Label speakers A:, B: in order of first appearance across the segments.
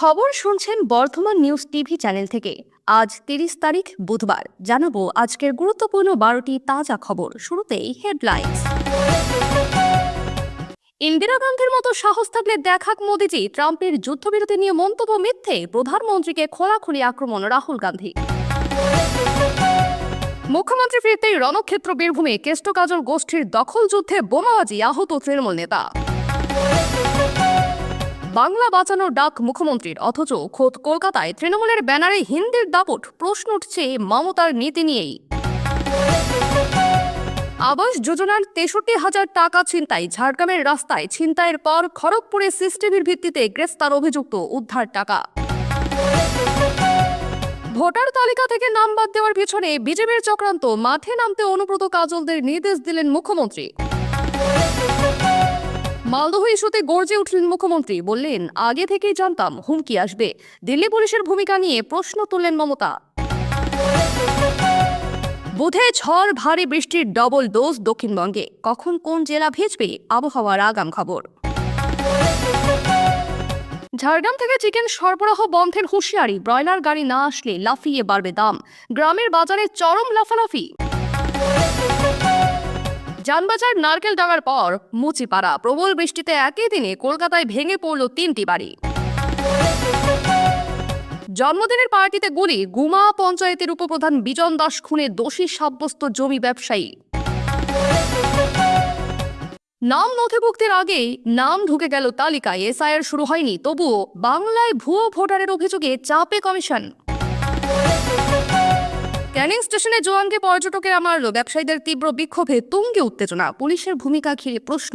A: খবর শুনছেন Bardhaman news TV channel থেকে আজ তিরিশ তারিখ বুধবার জানাবো আজকের গুরুত্বপূর্ণ বারোটি তাজা খবর শুরুতেই হেডলাইন ইন্দিরা গান্ধীর মতো সাহস থাকলে দেখাক মোদিজি ট্রাম্পের যুদ্ধবিরতি নিয়ে মন্তব্য মিথ্যে প্রধানমন্ত্রীকে খোলাখুলি আক্রমণ রাহুল গান্ধী মুখ্যমন্ত্রী ফিরতেই রণক্ষেত্র বীরভূমে কেষ্টকাজল গোষ্ঠীর দখল যুদ্ধে বোমাবাজি আহত তৃণমূল নেতা বাংলা বাঁচানোর ডাক মুখ্যমন্ত্রীর অথচ খোদ কলকাতায় তৃণমূলের ব্যানারে হিন্দির দাপট প্রশ্ন উঠছে মমতার নীতি নিয়েই আবাস যোজনার তেষট্টি হাজার টাকা ছিনতাই ঝাড়গ্রামের রাস্তায় ছিনতাইয়ের পর খড়গপুরে সিসটিভির ভিত্তিতে গ্রেফতার অভিযুক্ত উদ্ধার টাকা ভোটার তালিকা থেকে নাম বাদ দেওয়ার পিছনে বিজেপির চক্রান্ত মাঠে নামতে অনুব্রত কাজলদের নির্দেশ দিলেন মুখ্যমন্ত্রী মালদহ ইস্যুতে গর্জে উঠলেন মুখ্যমন্ত্রী বললেন আগে থেকেই জানতাম হুমকি আসবে দিল্লি পুলিশের ভূমিকা নিয়ে প্রশ্ন তুললেন মমতা বুধে ঝড় ভারী বৃষ্টির ডবল ডোজ দক্ষিণবঙ্গে কখন কোন জেলা ভেজবে আবহাওয়ার আগাম খবর ঝাড়গ্রাম থেকে চিকেন সরবরাহ বন্ধের হুঁশিয়ারি ব্রয়লার গাড়ি না আসলে লাফিয়ে বাড়বে দাম গ্রামের বাজারে চরম লাফালাফি যানবাজার নারকেল ডাঙার পর মুচিপাড়া প্রবল বৃষ্টিতে একই দিনে কলকাতায় ভেঙে পড়ল তিনটি বাড়ি জন্মদিনের পার্টিতে গুলি গুমা পঞ্চায়েতের উপপ্রধান বিজন দাস খুনে দোষী সাব্যস্ত জমি ব্যবসায়ী নাম নথিভুক্তির আগেই নাম ঢুকে গেল তালিকায় এসআইআর শুরু হয়নি তবুও বাংলায় ভুয়ো ভোটারের অভিযোগে চাপে কমিশন ক্যানিং স্টেশনে জোয়ানকে পর্যটকের আমার ব্যবসায়ীদের তীব্র বিক্ষোভে তুঙ্গে উত্তেজনা পুলিশের ভূমিকা ঘিরে প্রশ্ন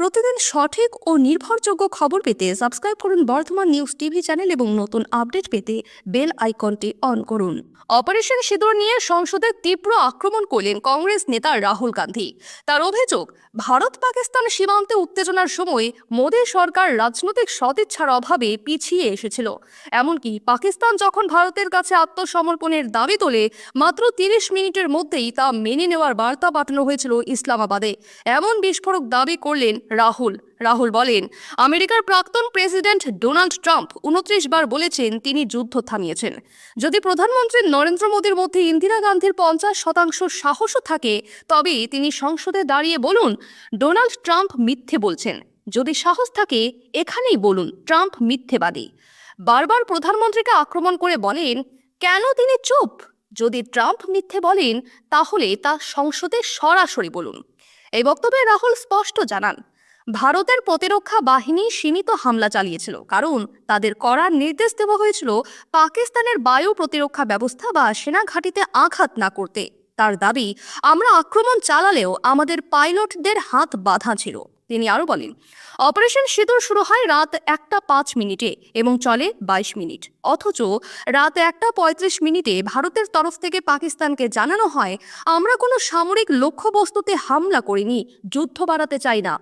A: প্রতিদিন সঠিক ও নির্ভরযোগ্য খবর পেতে সাবস্ক্রাইব করুন বর্ধমান নিউজ টিভি চ্যানেল এবং নতুন আপডেট পেতে বেল আইকনটি অন করুন অপারেশন সিঁদুর নিয়ে সংসদে তীব্র আক্রমণ করলেন কংগ্রেস নেতা রাহুল গান্ধী তার অভিযোগ ভারত পাকিস্তান সীমান্তে উত্তেজনার সময় মোদী সরকার রাজনৈতিক সদিচ্ছার অভাবে পিছিয়ে এসেছিল এমনকি পাকিস্তান যখন ভারতের কাছে আত্মসমর্পণের দাবি তোলে মাত্র তিরিশ মিনিটের মধ্যেই তা মেনে নেওয়ার বার্তা পাঠানো হয়েছিল ইসলামাবাদে এমন বিস্ফোরক দাবি করলেন রাহুল রাহুল বলেন আমেরিকার প্রাক্তন প্রেসিডেন্ট ডোনাল্ড ট্রাম্প উনত্রিশ বার বলেছেন তিনি যুদ্ধ থামিয়েছেন যদি প্রধানমন্ত্রী নরেন্দ্র মোদীর মধ্যে ইন্দিরা গান্ধীর পঞ্চাশ শতাংশ সাহসও থাকে তবে তিনি সংসদে দাঁড়িয়ে বলুন ডোনাল্ড ট্রাম্প মিথ্যে বলছেন যদি সাহস থাকে এখানেই বলুন ট্রাম্প মিথ্যেবাদী বারবার প্রধানমন্ত্রীকে আক্রমণ করে বলেন কেন তিনি চুপ যদি ট্রাম্প মিথ্যে বলেন তাহলে তা সংসদে সরাসরি বলুন এই বক্তব্যে রাহুল স্পষ্ট জানান ভারতের প্রতিরক্ষা বাহিনী সীমিত হামলা চালিয়েছিল কারণ তাদের করার নির্দেশ দেওয়া হয়েছিল পাকিস্তানের বায়ু প্রতিরক্ষা ব্যবস্থা বা সেনা ঘাঁটিতে আঘাত না করতে তার দাবি আমরা আক্রমণ চালালেও আমাদের পাইলটদের হাত বাঁধা ছিল তিনি আরও বলেন অপারেশন সিঁদুর শুরু হয় রাত একটা পাঁচ মিনিটে এবং চলে ২২ মিনিট অথচ রাত একটা পঁয়ত্রিশ মিনিটে ভারতের তরফ থেকে পাকিস্তানকে জানানো হয় আমরা কোনো সামরিক লক্ষ্যবস্তুতে হামলা করিনি যুদ্ধ বাড়াতে চাই না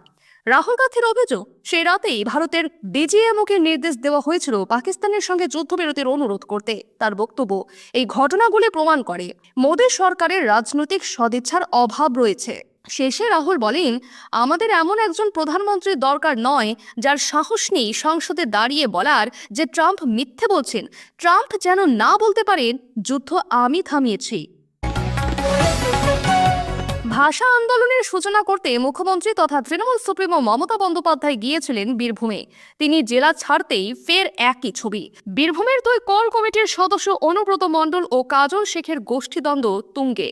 A: রাহুল গান্ধীর অভিযোগ সেই রাতেই ভারতের ডিজিএমওকে নির্দেশ দেওয়া হয়েছিল পাকিস্তানের সঙ্গে যুদ্ধবিরতির অনুরোধ করতে তার বক্তব্য এই ঘটনাগুলি প্রমাণ করে মোদী সরকারের রাজনৈতিক সদিচ্ছার অভাব রয়েছে শেষে রাহুল বলেন আমাদের এমন একজন প্রধানমন্ত্রীর দরকার নয় যার সাহস নেই সংসদে দাঁড়িয়ে বলার যে ট্রাম্প মিথ্যে বলছেন ট্রাম্প যেন না বলতে পারেন যুদ্ধ আমি থামিয়েছি ভাষা আন্দোলনের সূচনা করতে মুখ্যমন্ত্রী তথা তৃণমূল সুপ্রিমো মমতা বন্দ্যোপাধ্যায় গিয়েছিলেন বীরভূমে তিনি জেলা ছাড়তেই ফের একই ছবি বীরভূমের দুই কর কমিটির সদস্য অনুব্রত মণ্ডল ও কাজল শেখের গোষ্ঠীদ্বন্দ্ব তুঙ্গে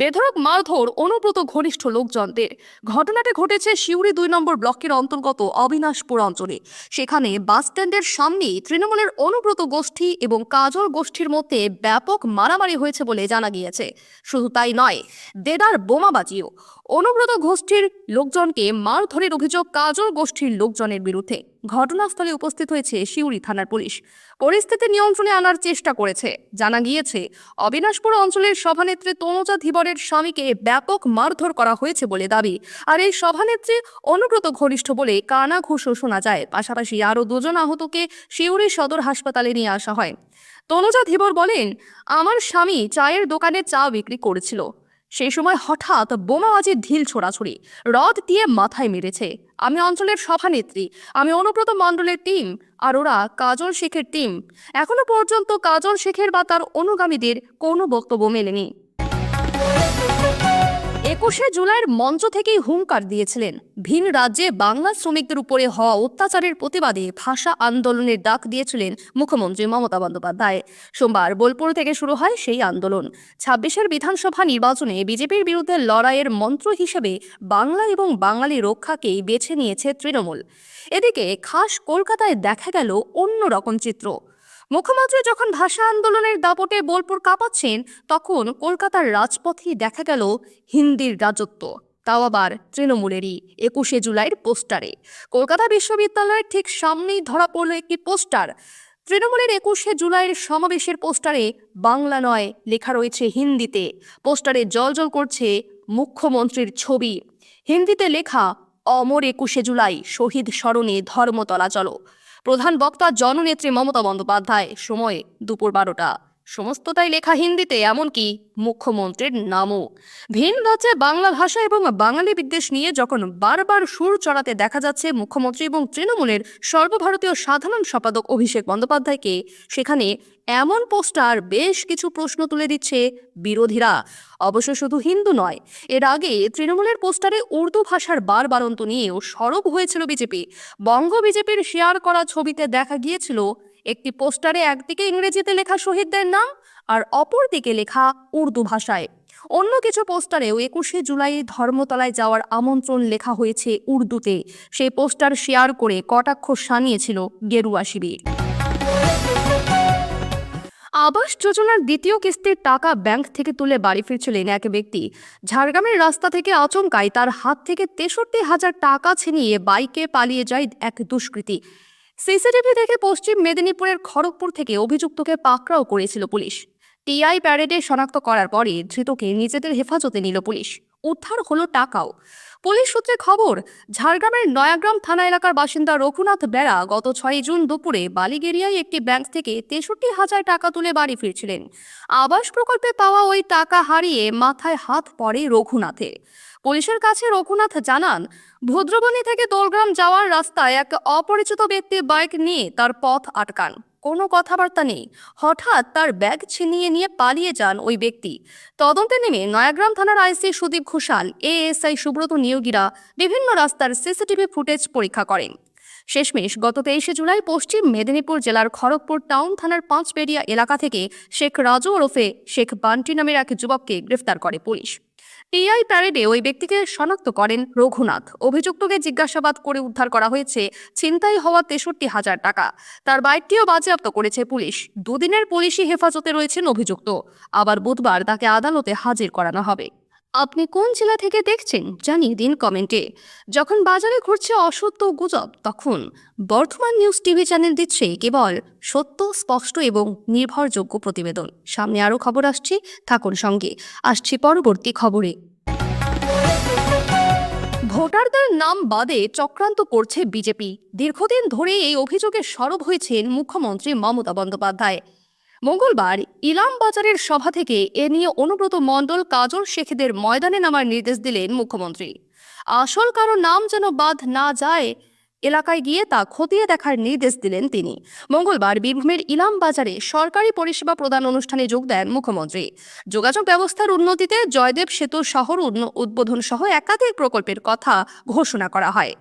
A: বেধরক মারধর অনুব্রত ঘনিষ্ঠ লোকজনদের ঘটনাটি ঘটেছে শিউরি দুই নম্বর ব্লকের অন্তর্গত অবিনাশপুর অঞ্চলে সেখানে বাসস্ট্যান্ডের সামনেই তৃণমূলের অনুব্রত গোষ্ঠী এবং কাজল গোষ্ঠীর মধ্যে ব্যাপক মারামারি হয়েছে বলে জানা গিয়েছে শুধু তাই নয় দেদার বোমাবাজিও অনুব্রত গোষ্ঠীর লোকজনকে মারধরের অভিযোগ কাজল গোষ্ঠীর লোকজনের বিরুদ্ধে ঘটনাস্থলে উপস্থিত হয়েছে শিউরি থানার পুলিশ পরিস্থিতি নিয়ন্ত্রণে আনার চেষ্টা করেছে জানা গিয়েছে অবিনাশপুর অঞ্চলের সভানেত্রী তনুজা ধীবরের স্বামীকে ব্যাপক মারধর করা হয়েছে বলে দাবি আর এই সভানেত্রী অনুব্রত ঘনিষ্ঠ বলে কানা ঘুষও শোনা যায় পাশাপাশি আরও দুজন আহতকে শিউরি সদর হাসপাতালে নিয়ে আসা হয় তনুজা ধীবর বলেন আমার স্বামী চায়ের দোকানে চা বিক্রি করেছিল সেই সময় হঠাৎ বোমাবাজি ঢিল ছোড়াছুড়ি রদ দিয়ে মাথায় মেরেছে আমি অঞ্চলের সভানেত্রী আমি অনুব্রত মণ্ডলের টিম আর ওরা কাজল শেখের টিম এখনো পর্যন্ত কাজল শেখের বা তার অনুগামীদের কোনো বক্তব্য মেলেনি একুশে জুলাইয়ের মঞ্চ থেকেই হুঙ্কার দিয়েছিলেন ভিন রাজ্যে বাংলা শ্রমিকদের উপরে হওয়া অত্যাচারের প্রতিবাদে ভাষা আন্দোলনের ডাক দিয়েছিলেন মুখ্যমন্ত্রী মমতা বন্দ্যোপাধ্যায় সোমবার বোলপুর থেকে শুরু হয় সেই আন্দোলন ছাব্বিশের বিধানসভা নির্বাচনে বিজেপির বিরুদ্ধে লড়াইয়ের মন্ত্র হিসেবে বাংলা এবং বাঙালি রক্ষাকেই বেছে নিয়েছে তৃণমূল এদিকে খাস কলকাতায় দেখা গেল অন্য রকম চিত্র মুখ্যমন্ত্রী যখন ভাষা আন্দোলনের দাপটে বোলপুর কাঁপাচ্ছেন তখন কলকাতার রাজপথেই দেখা গেল হিন্দির রাজত্ব তাও আবার তৃণমূলেরই একুশে জুলাইয়ের পোস্টারে কলকাতা বিশ্ববিদ্যালয়ের ঠিক সামনেই ধরা পড়ল একটি পোস্টার তৃণমূলের একুশে জুলাইয়ের সমাবেশের পোস্টারে বাংলা নয় লেখা রয়েছে হিন্দিতে পোস্টারে জলজল করছে মুখ্যমন্ত্রীর ছবি হিন্দিতে লেখা অমর একুশে জুলাই শহীদ স্মরণে ধর্মতলা চলো প্রধান বক্তা জননেত্রী মমতা বন্দ্যোপাধ্যায় সময়ে দুপুর বারোটা সমস্তটাই লেখা হিন্দিতে এমনকি মুখ্যমন্ত্রীর নামও ভিন রাজ্যে বাংলা ভাষা এবং বাঙালি বিদ্বেষ নিয়ে যখন বারবার সুর চড়াতে দেখা যাচ্ছে মুখ্যমন্ত্রী এবং তৃণমূলের সর্বভারতীয় সাধারণ সম্পাদক অভিষেক বন্দ্যোপাধ্যায়কে সেখানে এমন পোস্টার বেশ কিছু প্রশ্ন তুলে দিচ্ছে বিরোধীরা অবশ্য শুধু হিন্দু নয় এর আগে তৃণমূলের পোস্টারে উর্দু ভাষার বার বারন্ত নিয়েও সরব হয়েছিল বিজেপি বঙ্গ বিজেপির শেয়ার করা ছবিতে দেখা গিয়েছিল একটি পোস্টারে একদিকে ইংরেজিতে লেখা শহীদদের নাম আর অপর দিকে লেখা উর্দু ভাষায় অন্য কিছু পোস্টারেও একুশে জুলাই ধর্মতলায় যাওয়ার আমন্ত্রণ লেখা হয়েছে উর্দুতে সেই পোস্টার শেয়ার করে কটাক্ষ সানিয়েছিল গেরুয়া শিবির আবাস যোজনার দ্বিতীয় কিস্তির টাকা ব্যাংক থেকে তুলে বাড়ি ফিরছিলেন এক ব্যক্তি ঝাড়গ্রামের রাস্তা থেকে আচমকায় তার হাত থেকে তেষট্টি হাজার টাকা ছিনিয়ে বাইকে পালিয়ে যায় এক দুষ্কৃতী সিসিটিভি দেখে পশ্চিম মেদিনীপুরের খড়গপুর থেকে অভিযুক্তকে পাকড়াও করেছিল পুলিশ টিআই প্যারেডে শনাক্ত করার পরে ধৃতকে নিজেদের হেফাজতে নিল পুলিশ উদ্ধার হলো টাকাও পুলিশ সূত্রে খবর ঝাড়গ্রামের নয়াগ্রাম থানা এলাকার বাসিন্দা রঘুনাথ বেড়া গত ছয় জুন দুপুরে বালিগেরিয়ায় একটি ব্যাংক থেকে তেষট্টি হাজার টাকা তুলে বাড়ি ফিরছিলেন আবাস প্রকল্পে পাওয়া ওই টাকা হারিয়ে মাথায় হাত পড়ে রঘুনাথের পুলিশের কাছে রঘুনাথ জানান ভদ্রবনী থেকে দোলগ্রাম যাওয়ার রাস্তায় এক অপরিচিত ব্যক্তি বাইক নিয়ে তার পথ আটকান কোনো কথাবার্তা নেই হঠাৎ তার ব্যাগ ছিনিয়ে নিয়ে পালিয়ে যান ওই ব্যক্তি তদন্তে নেমে নয়াগ্রাম থানার আইসি সুদীপ ঘোষাল এএসআই সুব্রত নিয়োগীরা বিভিন্ন রাস্তার সিসিটিভি ফুটেজ পরীক্ষা করেন শেষমেশ গত তেইশে জুলাই পশ্চিম মেদিনীপুর জেলার খড়গপুর টাউন থানার পাঁচবেড়িয়া এলাকা থেকে শেখ রাজু ওরফে শেখ বান্টি নামের এক যুবককে গ্রেফতার করে পুলিশ টিআই প্যারেডে ওই ব্যক্তিকে শনাক্ত করেন রঘুনাথ অভিযুক্তকে জিজ্ঞাসাবাদ করে উদ্ধার করা হয়েছে ছিনতাই হওয়া তেষট্টি হাজার টাকা তার বাইকটিও বাজেয়াপ্ত করেছে পুলিশ দুদিনের পুলিশি হেফাজতে রয়েছেন অভিযুক্ত আবার বুধবার তাকে আদালতে হাজির করানো হবে আপনি কোন জেলা থেকে দেখছেন জানিয়ে দিন কমেন্টে যখন বাজারে ঘুরছে অসত্য গুজব তখন বর্ধমান নিউজ টিভি চ্যানেল দিচ্ছে কেবল সত্য স্পষ্ট এবং নির্ভরযোগ্য প্রতিবেদন সামনে আরও খবর আসছে থাকুন সঙ্গে আসছে পরবর্তী খবরে ভোটারদের নাম বাদে চক্রান্ত করছে বিজেপি দীর্ঘদিন ধরে এই অভিযোগে সরব হয়েছেন মুখ্যমন্ত্রী মমতা বন্দ্যোপাধ্যায় মঙ্গলবার ইলাম বাজারের সভা থেকে এ নিয়ে অনুব্রত মণ্ডল কাজল শেখেদের ময়দানে নামার নির্দেশ দিলেন মুখ্যমন্ত্রী আসল কারো নাম যেন বাদ না যায় এলাকায় গিয়ে তা খতিয়ে দেখার নির্দেশ দিলেন তিনি মঙ্গলবার বীরভূমের ইলাম বাজারে সরকারি পরিষেবা প্রদান অনুষ্ঠানে যোগ দেন মুখ্যমন্ত্রী যোগাযোগ ব্যবস্থার উন্নতিতে জয়দেব সেতু শহর উদ্বোধন সহ একাধিক প্রকল্পের কথা ঘোষণা করা হয়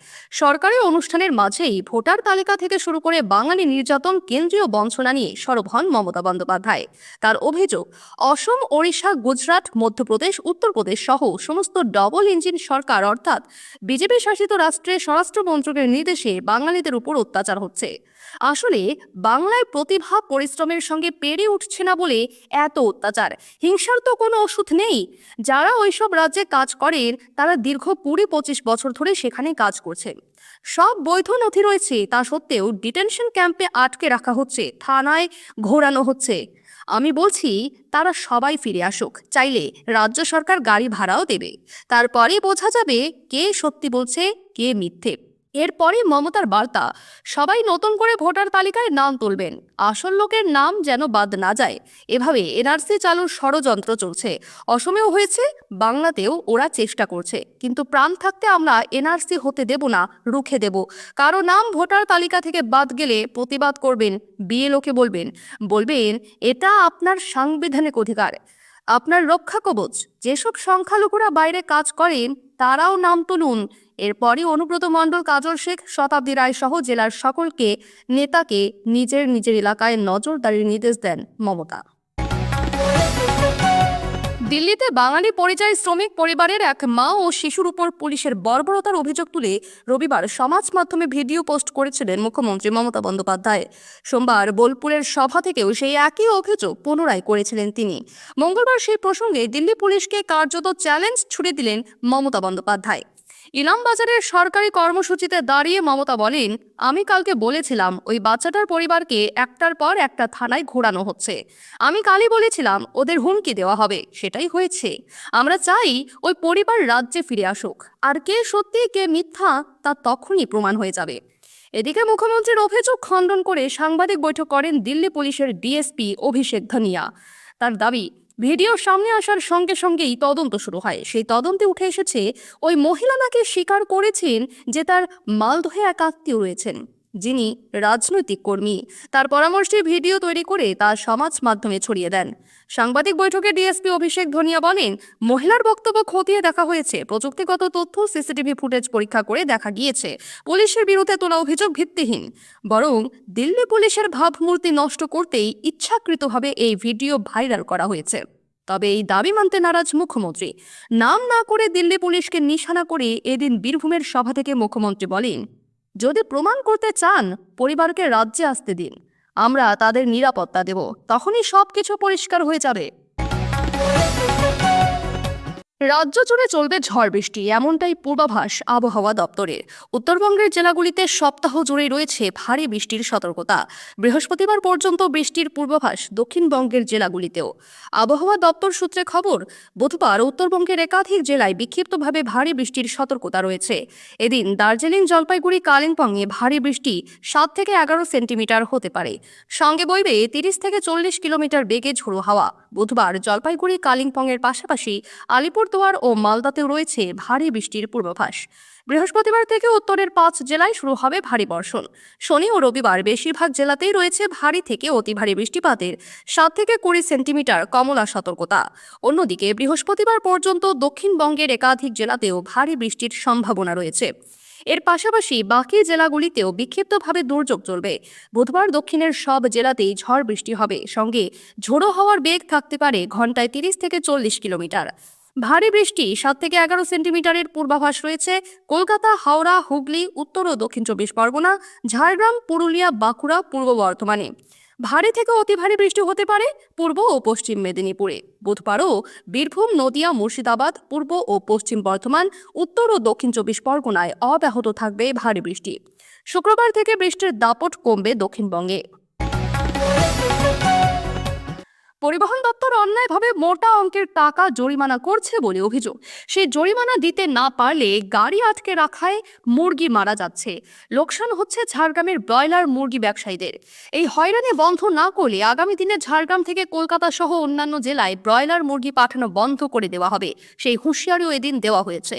A: সরকারি অনুষ্ঠানের মাঝেই ভোটার তালিকা থেকে শুরু করে বাঙালি নির্যাতন কেন্দ্রীয় বঞ্চনা নিয়ে সরব হন মমতা বন্দ্যোপাধ্যায় তার অভিযোগ অসম ওড়িশা গুজরাট মধ্যপ্রদেশ উত্তরপ্রদেশ সহ সমস্ত ডবল ইঞ্জিন সরকার অর্থাৎ বিজেপি শাসিত রাষ্ট্রে স্বরাষ্ট্র মন্ত্রকের বিদেশে বাঙালিদের উপর অত্যাচার হচ্ছে আসলে বাংলায় প্রতিভা পরিশ্রমের সঙ্গে পেরে উঠছে না বলে এত অত্যাচার হিংসার তো কোনো ওষুধ নেই যারা ওইসব রাজ্যে কাজ করেন তারা দীর্ঘ কুড়ি পঁচিশ বছর ধরে সেখানে কাজ করছে সব বৈধ নথি রয়েছে তা সত্ত্বেও ডিটেনশন ক্যাম্পে আটকে রাখা হচ্ছে থানায় ঘোরানো হচ্ছে আমি বলছি তারা সবাই ফিরে আসুক চাইলে রাজ্য সরকার গাড়ি ভাড়াও দেবে তারপরে বোঝা যাবে কে সত্যি বলছে কে মিথ্যে এরপরে মমতার বার্তা সবাই নতুন করে ভোটার তালিকায় নাম তুলবেন আসল লোকের নাম যেন বাদ না যায় এভাবে এনআরসি চালুর ষড়যন্ত্র চলছে অসমেও হয়েছে বাংলাতেও ওরা চেষ্টা করছে কিন্তু প্রাণ থাকতে আমরা এনআরসি হতে দেব না রুখে দেব কারো নাম ভোটার তালিকা থেকে বাদ গেলে প্রতিবাদ করবেন বিয়ে লোকে বলবেন বলবেন এটা আপনার সাংবিধানিক অধিকার আপনার রক্ষা কবচ যেসব সংখ্যালঘুরা বাইরে কাজ করেন তারাও নাম তুলুন এরপরই অনুব্রত মণ্ডল কাজল শেখ শতাব্দী রায় সহ জেলার সকলকে নেতাকে নিজের নিজের এলাকায় নজরদারির নির্দেশ দেন মমতা দিল্লিতে বাঙালি পরিযায়ী শ্রমিক পরিবারের এক মা ও শিশুর উপর পুলিশের বর্বরতার অভিযোগ তুলে রবিবার সমাজ মাধ্যমে ভিডিও পোস্ট করেছিলেন মুখ্যমন্ত্রী মমতা বন্দ্যোপাধ্যায় সোমবার বোলপুরের সভা থেকেও সেই একই অভিযোগ পুনরায় করেছিলেন তিনি মঙ্গলবার সেই প্রসঙ্গে দিল্লি পুলিশকে কার্যত চ্যালেঞ্জ ছুড়ে দিলেন মমতা বন্দ্যোপাধ্যায় ইলামবাজারের সরকারি কর্মসূচিতে দাঁড়িয়ে মমতা বলেন আমি কালকে বলেছিলাম ওই বাচ্চাটার পরিবারকে একটার পর একটা থানায় ঘোরানো হচ্ছে আমি কালই বলেছিলাম ওদের হুমকি দেওয়া হবে সেটাই হয়েছে আমরা চাই ওই পরিবার রাজ্যে ফিরে আসুক আর কে সত্যি কে মিথ্যা তা তখনই প্রমাণ হয়ে যাবে এদিকে মুখ্যমন্ত্রীর অভিযোগ খণ্ডন করে সাংবাদিক বৈঠক করেন দিল্লি পুলিশের ডিএসপি অভিষেক ধনিয়া তার দাবি ভিডিওর সামনে আসার সঙ্গে সঙ্গেই তদন্ত শুরু হয় সেই তদন্তে উঠে এসেছে ওই মহিলা নাকি স্বীকার করেছেন যে তার মালদহে এক আত্মীয় রয়েছেন যিনি রাজনৈতিক কর্মী তার পরামর্শে ভিডিও তৈরি করে তা সমাজ মাধ্যমে ছড়িয়ে দেন সাংবাদিক বৈঠকে ডিএসপি অভিষেক ধনিয়া বলেন মহিলার বক্তব্য খতিয়ে দেখা হয়েছে প্রযুক্তিগত তথ্য সিসিটিভি ফুটেজ পরীক্ষা করে দেখা গিয়েছে পুলিশের বিরুদ্ধে তোলা অভিযোগ ভিত্তিহীন বরং দিল্লি পুলিশের ভাবমূর্তি নষ্ট করতেই ইচ্ছাকৃতভাবে এই ভিডিও ভাইরাল করা হয়েছে তবে এই দাবি মানতে নারাজ মুখ্যমন্ত্রী নাম না করে দিল্লি পুলিশকে নিশানা করে এদিন বীরভূমের সভা থেকে মুখ্যমন্ত্রী বলেন যদি প্রমাণ করতে চান পরিবারকে রাজ্যে আসতে দিন আমরা তাদের নিরাপত্তা দেব তখনই সব কিছু পরিষ্কার হয়ে যাবে রাজ্য জুড়ে চলবে ঝড় বৃষ্টি এমনটাই পূর্বাভাস আবহাওয়া দপ্তরের উত্তরবঙ্গের জেলাগুলিতে সপ্তাহ জুড়ে রয়েছে ভারী বৃষ্টির সতর্কতা বৃহস্পতিবার পর্যন্ত বৃষ্টির পূর্বাভাস দক্ষিণবঙ্গের জেলাগুলিতেও আবহাওয়া দপ্তর সূত্রে খবর বুধবার উত্তরবঙ্গের একাধিক জেলায় বিক্ষিপ্তভাবে ভারী বৃষ্টির সতর্কতা রয়েছে এদিন দার্জিলিং জলপাইগুড়ি কালিম্পংয়ে ভারী বৃষ্টি সাত থেকে এগারো সেন্টিমিটার হতে পারে সঙ্গে বইবে তিরিশ থেকে চল্লিশ কিলোমিটার বেগে ঝোড়ো হাওয়া বুধবার জলপাইগুড়ি কালিম্পংয়ের পাশাপাশি আলিপুর আলিপুরদুয়ার ও মালদাতেও রয়েছে ভারী বৃষ্টির পূর্বাভাস বৃহস্পতিবার থেকে উত্তরের পাঁচ জেলায় শুরু হবে ভারী বর্ষণ শনি ও রবিবার বেশিরভাগ জেলাতেই রয়েছে ভারী থেকে অতি ভারী বৃষ্টিপাতের সাত থেকে কুড়ি সেন্টিমিটার কমলা সতর্কতা অন্যদিকে বৃহস্পতিবার পর্যন্ত দক্ষিণবঙ্গের একাধিক জেলাতেও ভারী বৃষ্টির সম্ভাবনা রয়েছে এর পাশাপাশি বাকি জেলাগুলিতেও বিক্ষিপ্তভাবে দুর্যোগ চলবে বুধবার দক্ষিণের সব জেলাতেই ঝড় বৃষ্টি হবে সঙ্গে ঝোড়ো হওয়ার বেগ থাকতে পারে ঘন্টায় তিরিশ থেকে চল্লিশ কিলোমিটার ভারী বৃষ্টি সাত থেকে এগারো সেন্টিমিটারের পূর্বাভাস রয়েছে কলকাতা হাওড়া হুগলি উত্তর ও দক্ষিণ চব্বিশ পরগনা ঝাড়গ্রাম পুরুলিয়া বাঁকুড়া পূর্ব বর্ধমানে ভারী থেকে অতি ভারী বৃষ্টি হতে পারে পূর্ব ও পশ্চিম মেদিনীপুরে বুধবারও বীরভূম নদিয়া মুর্শিদাবাদ পূর্ব ও পশ্চিম বর্ধমান উত্তর ও দক্ষিণ চব্বিশ পরগনায় অব্যাহত থাকবে ভারী বৃষ্টি শুক্রবার থেকে বৃষ্টির দাপট কমবে দক্ষিণবঙ্গে পরিবহন দপ্তর অন্যায়ভাবে মোটা অঙ্কের টাকা জরিমানা করছে বলে অভিযোগ সেই জরিমানা দিতে না পারলে গাড়ি আটকে রাখায় মুরগি মারা যাচ্ছে লোকসান হচ্ছে ঝাড়গ্রামের ব্রয়লার মুরগি ব্যবসায়ীদের এই হয়রানি বন্ধ না করলে আগামী দিনে ঝাড়গ্রাম থেকে কলকাতা সহ অন্যান্য জেলায় ব্রয়লার মুরগি পাঠানো বন্ধ করে দেওয়া হবে সেই হুঁশিয়ারিও এদিন দেওয়া হয়েছে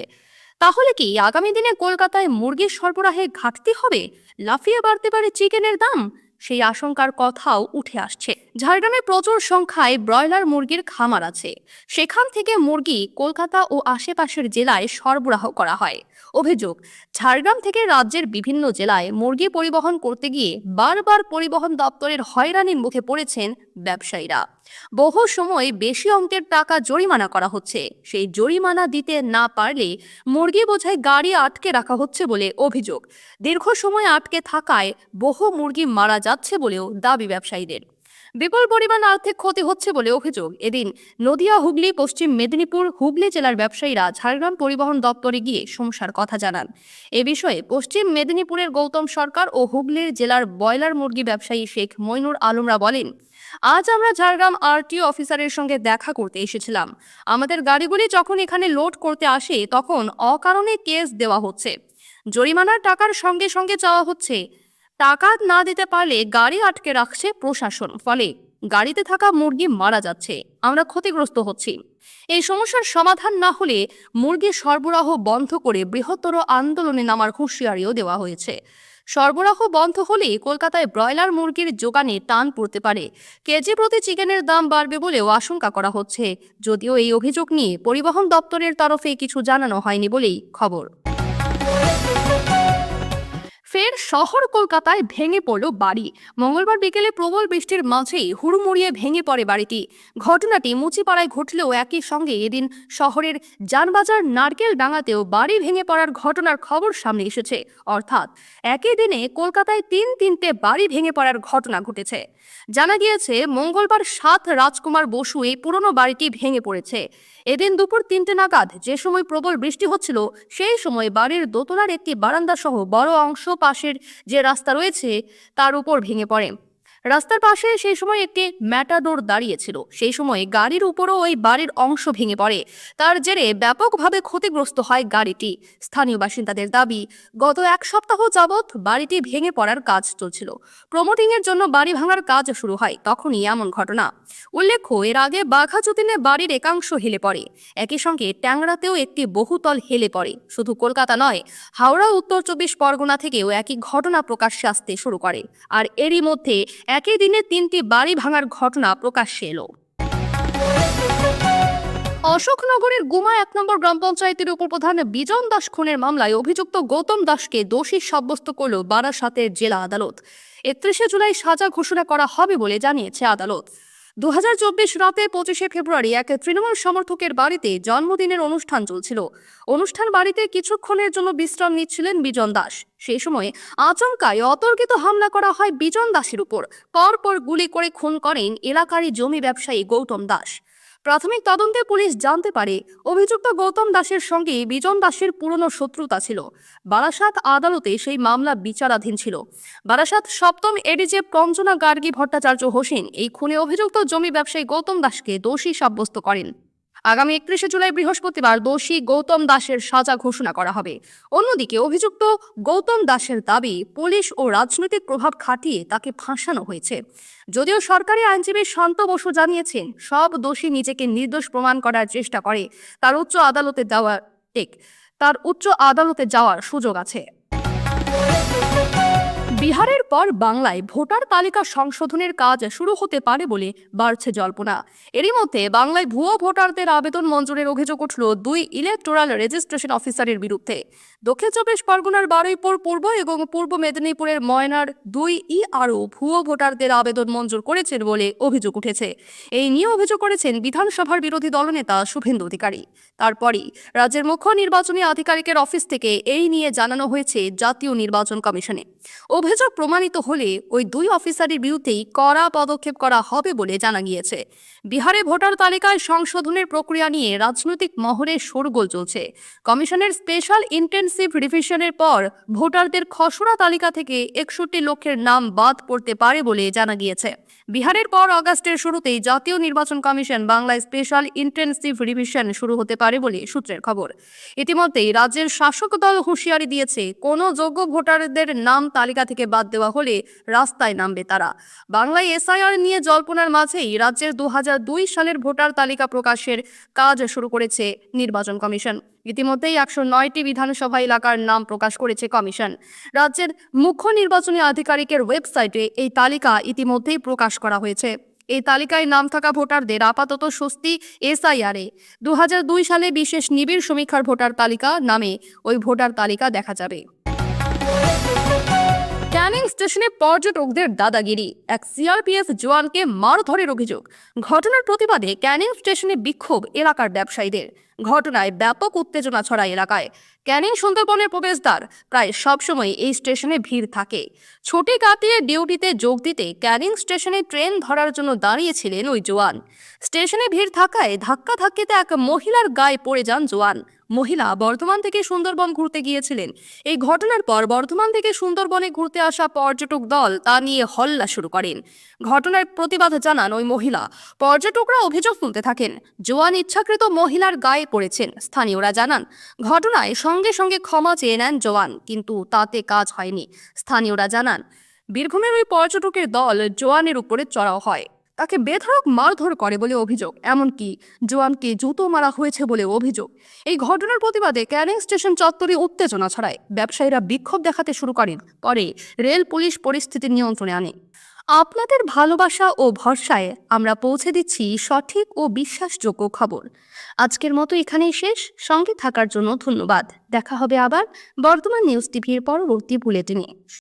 A: তাহলে কি আগামী দিনে কলকাতায় মুরগির সরবরাহে ঘাটতি হবে লাফিয়ে বাড়তে পারে চিকেনের দাম সেই আশঙ্কার কথাও উঠে আসছে ঝাড়গ্রামে প্রচুর সংখ্যায় ব্রয়লার মুরগির খামার আছে সেখান থেকে মুরগি কলকাতা ও আশেপাশের জেলায় সরবরাহ করা হয় অভিযোগ ঝাড়গ্রাম থেকে রাজ্যের বিভিন্ন জেলায় মুরগি পরিবহন করতে গিয়ে বারবার পরিবহন দপ্তরের হয়রানির মুখে পড়েছেন ব্যবসায়ীরা বহু সময় বেশি অঙ্কের টাকা জরিমানা করা হচ্ছে সেই জরিমানা দিতে না পারলে মুরগি বোঝায় গাড়ি আটকে রাখা হচ্ছে বলে অভিযোগ দীর্ঘ সময় আটকে থাকায় বহু মুরগি মারা যাচ্ছে বলেও দাবি ব্যবসায়ীদের বিপুল পরিমাণ আর্থিক ক্ষতি হচ্ছে বলে অভিযোগ এদিন নদিয়া হুগলি পশ্চিম মেদিনীপুর হুগলি জেলার ব্যবসায়ীরা ঝাড়গ্রাম পরিবহন দপ্তরে গিয়ে সমস্যার কথা জানান এ বিষয়ে পশ্চিম মেদিনীপুরের গৌতম সরকার ও হুগলির জেলার ব্রয়লার মুরগি ব্যবসায়ী শেখ মইনুর আলমরা বলেন আজ আমরা ঝাড়গ্রাম আরটিও অফিসারের সঙ্গে দেখা করতে এসেছিলাম আমাদের গাড়িগুলি যখন এখানে লোড করতে আসে তখন অকারণে কেস দেওয়া হচ্ছে জরিমানার টাকার সঙ্গে সঙ্গে চাওয়া হচ্ছে টাকা না দিতে পারলে গাড়ি আটকে রাখছে প্রশাসন ফলে গাড়িতে থাকা মুরগি মারা যাচ্ছে আমরা ক্ষতিগ্রস্ত হচ্ছি এই সমস্যার সমাধান না হলে মুরগি সরবরাহ বন্ধ করে বৃহত্তর আন্দোলনে নামার হুঁশিয়ারিও দেওয়া হয়েছে সরবরাহ বন্ধ হলে কলকাতায় ব্রয়লার মুরগির যোগানে টান পড়তে পারে কেজি প্রতি চিকেনের দাম বাড়বে বলেও আশঙ্কা করা হচ্ছে যদিও এই অভিযোগ নিয়ে পরিবহন দপ্তরের তরফে কিছু জানানো হয়নি বলেই খবর ফের শহর কলকাতায় ভেঙে পড়ল বাড়ি মঙ্গলবার বিকেলে প্রবল বৃষ্টির মাঝেই হুড়মুড়িয়ে ভেঙে পড়ে বাড়িটি ঘটনাটি মুচিপাড়ায় ঘটলেও একই সঙ্গে এদিন শহরের যানবাজার নারকেল ডাঙাতেও বাড়ি ভেঙে পড়ার ঘটনার খবর সামনে এসেছে অর্থাৎ একই দিনে কলকাতায় তিন তিনটে বাড়ি ভেঙে পড়ার ঘটনা ঘটেছে জানা গিয়েছে মঙ্গলবার সাত রাজকুমার বসু এই পুরনো বাড়িটি ভেঙে পড়েছে এদিন দুপুর তিনটে নাগাদ যে সময় প্রবল বৃষ্টি হচ্ছিল সেই সময় বাড়ির দোতলার একটি বারান্দা সহ বড় অংশ পাশের যে রাস্তা রয়েছে তার উপর ভেঙে পড়ে রাস্তার পাশে সেই সময় একটি ম্যাটাডোর দাঁড়িয়েছিল সেই সময় গাড়ির উপরও ওই বাড়ির অংশ ভেঙে পড়ে তার জেরে ব্যাপকভাবে ক্ষতিগ্রস্ত হয় গাড়িটি স্থানীয় বাসিন্দাদের দাবি গত এক সপ্তাহ যাবৎ বাড়িটি ভেঙে পড়ার কাজ চলছিল প্রমোটিং এর জন্য বাড়ি ভাঙার কাজ শুরু হয় তখনই এমন ঘটনা উল্লেখ্য এর আগে বাঘা যতীনে বাড়ির একাংশ হেলে পড়ে একই সঙ্গে ট্যাংরাতেও একটি বহুতল হেলে পড়ে শুধু কলকাতা নয় হাওড়া উত্তর চব্বিশ পরগনা থেকেও একই ঘটনা প্রকাশ্যে আসতে শুরু করে আর এরই মধ্যে একই দিনে তিনটি বাড়ি ভাঙার ঘটনা প্রকাশ্যে এলো অশোকনগরের গুমা এক নম্বর গ্রাম পঞ্চায়েতের উপপ্রধান বিজন দাস খুনের মামলায় অভিযুক্ত গৌতম দাসকে দোষী সাব্যস্ত করল বারাসাতের জেলা আদালত একত্রিশে জুলাই সাজা ঘোষণা করা হবে বলে জানিয়েছে আদালত দু রাতে পঁচিশে ফেব্রুয়ারি এক তৃণমূল সমর্থকের বাড়িতে জন্মদিনের অনুষ্ঠান চলছিল অনুষ্ঠান বাড়িতে কিছুক্ষণের জন্য বিশ্রাম নিচ্ছিলেন বিজন দাস সেই সময়ে আচমকায় অতর্কিত হামলা করা হয় বিজন দাসের উপর পরপর গুলি করে খুন করেন এলাকারই জমি ব্যবসায়ী গৌতম দাস প্রাথমিক তদন্তে পুলিশ জানতে পারে অভিযুক্ত গৌতম দাসের সঙ্গে বিজন দাসের পুরনো শত্রুতা ছিল বারাসাত আদালতে সেই মামলা বিচারাধীন ছিল বারাসাত সপ্তম এডিজে প্রঞ্জনা গার্গী ভট্টাচার্য হোসেন এই খুনে অভিযুক্ত জমি ব্যবসায়ী গৌতম দাসকে দোষী সাব্যস্ত করেন আগামী একত্রিশে জুলাই বৃহস্পতিবার দোষী গৌতম দাসের সাজা ঘোষণা করা হবে অন্যদিকে অভিযুক্ত গৌতম দাসের দাবি পুলিশ ও রাজনৈতিক প্রভাব খাটিয়ে তাকে ফাঁসানো হয়েছে যদিও সরকারি আইনজীবী শান্ত বসু জানিয়েছেন সব দোষী নিজেকে নির্দোষ প্রমাণ করার চেষ্টা করে তার উচ্চ আদালতে দেওয়া টেক তার উচ্চ আদালতে যাওয়ার সুযোগ আছে বিহারের পর বাংলায় ভোটার তালিকা সংশোধনের কাজ শুরু হতে পারে বলে বাড়ছে জল্পনা এরই মধ্যে বাংলায় ভুয়ো ভোটারদের আবেদন মঞ্জুরের অভিযোগ উঠল দুই ইলেকটোরাল রেজিস্ট্রেশন অফিসারের বিরুদ্ধে দক্ষিণ চব্বিশ পরগনার বারুইপুর পূর্ব এবং পূর্ব মেদিনীপুরের ময়নার দুই ই e আরও ভুয়ো ভোটারদের আবেদন মঞ্জুর করেছেন বলে অভিযোগ উঠেছে এই নিয়ে অভিযোগ করেছেন বিধানসভার বিরোধী দলনেতা শুভেন্দু অধিকারী তারপরই রাজ্যের মুখ্য নির্বাচনী আধিকারিকের অফিস থেকে এই নিয়ে জানানো হয়েছে জাতীয় নির্বাচন কমিশনে অভিযোগ প্রমাণিত হলে ওই দুই অফিসারের বিরুদ্ধেই কড়া পদক্ষেপ করা হবে বলে জানা গিয়েছে বিহারে ভোটার তালিকায় সংশোধনের প্রক্রিয়া নিয়ে রাজনৈতিক মহলে শোরগোল চলছে কমিশনের স্পেশাল ইন্টেনসিভ রিভিশনের পর ভোটারদের খসড়া তালিকা থেকে একষট্টি লক্ষের নাম বাদ পড়তে পারে বলে জানা গিয়েছে বিহারের পর অগাস্টের শুরুতেই জাতীয় নির্বাচন কমিশন বাংলায় স্পেশাল ইন্টেনসিভ রিভিশন শুরু হতে পারে বলে সূত্রের খবর ইতিমধ্যেই রাজ্যের শাসক দল হুঁশিয়ারি দিয়েছে কোনো যোগ্য ভোটারদের নাম তালিকা থেকে দলকে বাদ দেওয়া হলে রাস্তায় নামবে তারা বাংলায় এসআইআর নিয়ে জল্পনার মাঝেই রাজ্যের দু সালের ভোটার তালিকা প্রকাশের কাজ শুরু করেছে নির্বাচন কমিশন ইতিমধ্যেই একশো নয়টি বিধানসভা এলাকার নাম প্রকাশ করেছে কমিশন রাজ্যের মুখ্য নির্বাচনী আধিকারিকের ওয়েবসাইটে এই তালিকা ইতিমধ্যেই প্রকাশ করা হয়েছে এই তালিকায় নাম থাকা ভোটারদের আপাতত স্বস্তি এসআইআরে দু সালে বিশেষ নিবিড় সমীক্ষার ভোটার তালিকা নামে ওই ভোটার তালিকা দেখা যাবে ক্যানিং স্টেশনে পর্যটকদের দাদাগিরি এক সিআরপিএফ জোয়ানকে মারধরের অভিযোগ ঘটনার প্রতিবাদে ক্যানিং স্টেশনে বিক্ষোভ এলাকার ব্যবসায়ীদের ঘটনায় ব্যাপক উত্তেজনা ছড়ায় এলাকায় ক্যানিং সুন্দরবনের প্রবেশদ্বার প্রায় সবসময় এই স্টেশনে ভিড় থাকে ছুটি কাটিয়ে ডিউটিতে যোগ দিতে ক্যানিং স্টেশনে ট্রেন ধরার জন্য দাঁড়িয়েছিলেন ওই জোয়ান স্টেশনে ভিড় থাকায় ধাক্কাধাক্কিতে এক মহিলার গায়ে পড়ে যান জোয়ান মহিলা বর্ধমান থেকে সুন্দরবন ঘুরতে গিয়েছিলেন এই ঘটনার পর বর্ধমান থেকে সুন্দরবনে ঘুরতে আসা পর্যটক দল তা নিয়ে হল্লা শুরু করেন ঘটনার প্রতিবাদ জানান ওই মহিলা পর্যটকরা অভিযোগ তুলতে থাকেন জোয়ান ইচ্ছাকৃত মহিলার গায়ে পড়েছেন স্থানীয়রা জানান ঘটনায় সঙ্গে সঙ্গে ক্ষমা চেয়ে নেন জোয়ান কিন্তু তাতে কাজ হয়নি স্থানীয়রা জানান বীরভূমের ওই পর্যটকের দল জোয়ানের উপরে চড়াও হয় তাকে বেধড়ক মারধর করে বলে অভিযোগ এমনকি জোয়ানকে জুতো মারা হয়েছে বলে অভিযোগ এই ঘটনার প্রতিবাদে ক্যানিং স্টেশন চত্বরে উত্তেজনা ছড়ায় ব্যবসায়ীরা বিক্ষোভ দেখাতে শুরু করেন পরে রেল পুলিশ পরিস্থিতি নিয়ন্ত্রণে আনে আপনাদের ভালোবাসা ও ভরসায় আমরা পৌঁছে দিচ্ছি সঠিক ও বিশ্বাসযোগ্য খবর আজকের মতো এখানেই শেষ সঙ্গে থাকার জন্য ধন্যবাদ দেখা হবে আবার বর্তমান নিউজ টিভির পরবর্তী বুলেটিনে